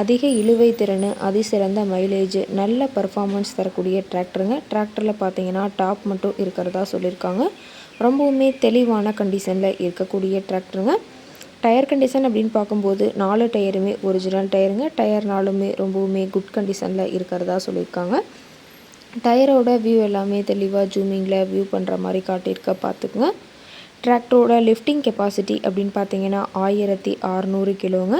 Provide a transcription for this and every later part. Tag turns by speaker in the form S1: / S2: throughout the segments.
S1: அதிக இழுவை திறன் அதிசிறந்த மைலேஜ் நல்ல பர்ஃபார்மன்ஸ் தரக்கூடிய டிராக்டருங்க டிராக்டரில் பார்த்தீங்கன்னா டாப் மட்டும் இருக்கிறதா சொல்லியிருக்காங்க. ரொம்பவுமே தெளிவான கண்டிஷனில் இருக்கக்கூடிய டிராக்டருங்க டயர் கண்டிஷன் அப்படின்னு பார்க்கும்போது நாலு டயருமே ஒரிஜினல் டயருங்க டயர் நாலுமே ரொம்பவுமே குட் கண்டிஷனில் இருக்கிறதா சொல்லியிருக்காங்க. டயரோட வியூ எல்லாமே தெளிவாக ஜூமிங்கில் வியூ பண்ணுற மாதிரி காட்டியிருக்க பார்த்துக்குங்க. டிராக்டரோட லிஃப்டிங் கெப்பாசிட்டி அப்படின்னு பார்த்தீங்கன்னா ஆயிரத்தி அறநூறு கிலோங்க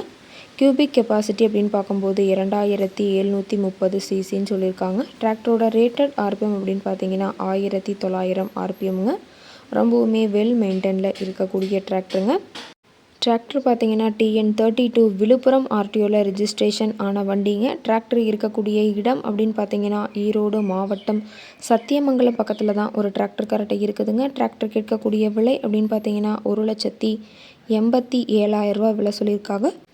S1: கியூபிக் கெப்பாசிட்டி அப்படின்னு பார்க்கும்போது இரண்டாயிரத்தி எழுநூற்றி முப்பது சிசின்னு சொல்லியிருக்காங்க. டிராக்டரோட ரேட்டட் ஆர்பிஎம் அப்படின்னு பார்த்தீங்கன்னா ஆயிரத்தி தொள்ளாயிரம் ஆர்பிஎம்ங்க ரொம்பவுமே வெல் மெயின்டெனில் இருக்கக்கூடிய டிராக்டருங்க டிராக்டர் பார்த்தீங்கன்னா டிஎன் தேர்ட்டி டூ விழுப்புரம் ஆர்டிஓவில் ரிஜிஸ்ட்ரேஷன் ஆன வண்டிங்க. டிராக்டர் இருக்கக்கூடிய இடம் அப்படின்னு பார்த்தீங்கன்னா ஈரோடு மாவட்டம் சத்தியமங்கலம் பக்கத்தில் தான் ஒரு டிராக்டர் கரெக்டாக இருக்குதுங்க. டிராக்டர் கேட்கக்கூடிய விலை அப்படின்னு பார்த்தீங்கன்னா ஒரு லட்சத்தி எண்பத்தி ஏழாயிரரூபா விலை சொல்லியிருக்காங்க.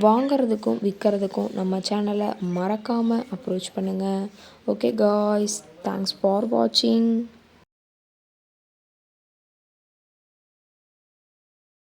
S1: வாங்கிறதுக்கும் விற்கிறதுக்கும் நம்ம சேனலை மறக்காமல் அப்ரோச் பண்ணுங்கள் ஓகே காய்ஸ் தேங்க்ஸ் ஃபார் வாட்சிங்